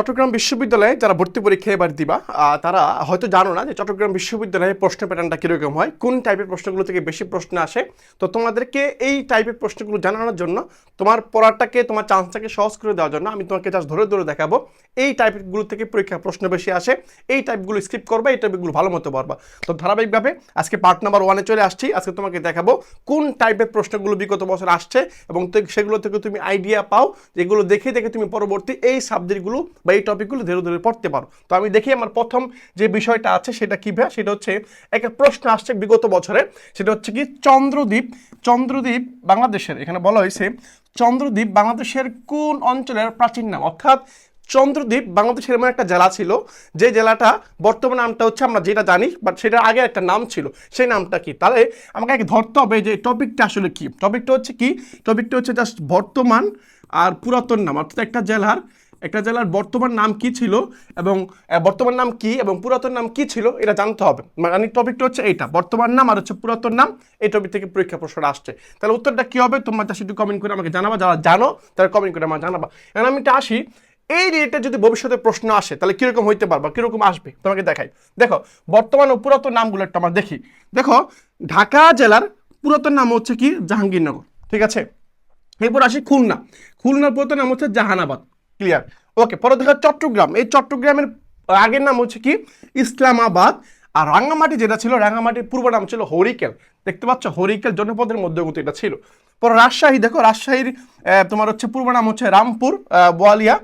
চট্টগ্রাম বিশ্ববিদ্যালয়ে যারা ভর্তি পরীক্ষা এবার দিবা তারা হয়তো জানো না যে চট্টগ্রাম বিশ্ববিদ্যালয়ে প্রশ্ন প্যাটার্নটা কীরকম হয়, কোন টাইপের প্রশ্নগুলো থেকে বেশি প্রশ্ন আসে। তো তোমাদেরকে এই টাইপের প্রশ্নগুলো জানানোর জন্য তোমার পড়াটাকে, তোমার চান্সটাকে সহজ করে দেওয়ার জন্য আমি তোমাকে জাস্ট ধরে ধরে দেখাবো। এই টাইপগুলো থেকে পরীক্ষা প্রশ্ন বেশি আসে, এই টাইপগুলো স্কিপ করবে, এই টাইপগুলো ভালো মতো পারবা তো ধারাবাহিকভাবে আজকে পার্ট নাম্বার ওয়ানে চলে আসছি, আজকে তোমাকে দেখাবো কোন টাইপের প্রশ্নগুলো বিগত বছর আসছে এবং সেগুলো থেকে তুমি আইডিয়া পাও, যেগুলো দেখে দেখে তুমি পরবর্তী এই সাবজেক্টগুলো বা এই টপিকগুলো ধীরে ধীরে পড়তে পারো। তো আমি দেখি আমার প্রথম যে বিষয়টা আছে সেটা কী ভাই সেটা হচ্ছে একটা প্রশ্ন আসছে বিগত বছরে। সেটা হচ্ছে কি চন্দ্রদ্বীপ চন্দ্রদ্বীপ বাংলাদেশের, এখানে বলা হয়েছে চন্দ্রদ্বীপ বাংলাদেশের কোন অঞ্চলের প্রাচীন নাম? অর্থাৎ চন্দ্রদ্বীপ বাংলাদেশের এমন একটা জেলা ছিল, যে জেলাটা বর্তমান নামটা হচ্ছে আমরা যেটা জানি বাট সেটার আগে একটা নাম ছিল। সেই নামটা কি? তাহলে আমাকে আগে ধরতে হবে যে টপিকটা আসলে কি? টপিকটা হচ্ছে কি? টপিকটা হচ্ছে জাস্ট বর্তমান আর পুরাতন নাম, অর্থাৎ একটা জেলার একটা জেলার বর্তমান নাম কি ছিল এবং বর্তমান নাম কি এবং পুরাতন নাম কি ছিল এটা জানতে হবে। মানে টপিকটা হচ্ছে এইটা, বর্তমান নাম আর হচ্ছে পুরাতন নাম, এই টপিক থেকে পরীক্ষা প্রশ্ন আসছে। তাহলে উত্তরটা কি হবে? তোমরা তা শুধু কমেন্ট করে আমাকে জানাবা, যারা জানো তারা কমেন্ট করে আমাকে জানাবা। এখন আমি এটা আসি, এই রিলেটেড যদি ভবিষ্যতে প্রশ্ন আসে, তাহলে কীরকম হইতে পারবা, কীরকম আসবে? তোমাকে দেখাই। দেখো, বর্তমান ও পুরাতন নামগুলো একটা আমরা দেখি। দেখো, ঢাকা জেলার পুরাতন নাম হচ্ছে কি? জাহাঙ্গীরনগর, ঠিক আছে? এরপর আসি খুলনা। খুলনার পুরাতন নাম হচ্ছে জাহানাবাদ। ক্লিয়ার ওকে পরে দেখা চট্টগ্রাম। এই চট্টগ্রামের আগের নাম হচ্ছে কি? ইসলামাবাদ। আর রাঙ্গামাটি যেটা ছিল, রাঙ্গামাটির পূর্ব নাম ছিল হরিকেল। দেখতে পাচ্ছ, হরিকেল জনপদের মধ্যে কিন্তু এটা ছিল। পরে রাজশাহী, দেখো, রাজশাহীর তোমার হচ্ছে পূর্ব নাম হচ্ছে রামপুর বোয়ালিয়া।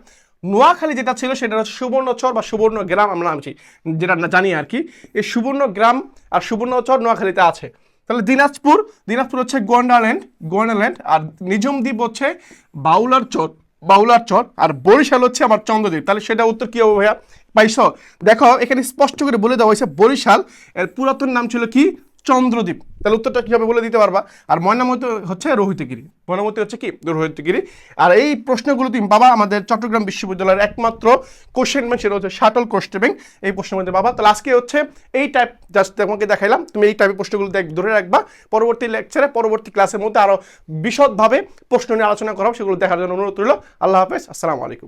নোয়াখালী যেটা ছিল, সেটা হচ্ছে সুবর্ণচর বা সুবর্ণ গ্রাম আমরা নামছি যেটা জানি আর কি। এই সুবর্ণ গ্রাম আর সুবর্ণচর নোয়াখালীতে আছে। তাহলে দিনাজপুর দিনাজপুর হচ্ছে গোয়ান্ডাল্যান্ড গোয়ান্ডাল্যান্ড আর নিজম দ্বীপ হচ্ছে বাউলার চর বাউলার চর আর বরিশাল হচ্ছে আমার চন্দ্রদ্বীপ। তাহলে সেটা উত্তর কি হবে ভাইয়া? পাইছ দেখো, এখানে স্পষ্ট করে বলে দেওয়া হয়েছে বরিশাল, এর পুরাতন নাম ছিল কি? চন্দ্রদ্বীপ। তাহলে উত্তরটা কী হবে বলে দিতে পারবা? আর ময়নামতি হচ্ছে রোহিতগিরি। ময়নামতি হচ্ছে কি? রোহিতগিরি। আর এই প্রশ্নগুলো তুমি বাবা আমাদের চট্টগ্রাম বিশ্ববিদ্যালয়ের একমাত্র কোশ্চেন ব্যাংক সেটা হচ্ছে শাটল কোশ্চেন ব্যাংক এই প্রশ্নের মধ্যে বাবা তাহলে আজকে হচ্ছে এই টাইপ জাস্ট তোমাকে দেখাইলাম। তুমি এই টাইপের প্রশ্নগুলো ধরে রাখবা। পরবর্তী লেকচারে পরবর্তী ক্লাসের মধ্যে আরও বিশদভাবে প্রশ্ন নিয়ে আলোচনা করা সেগুলো দেখার জন্য অনুরোধ রইল। আল্লাহ হাফেজ। আসসালামু আলাইকুম।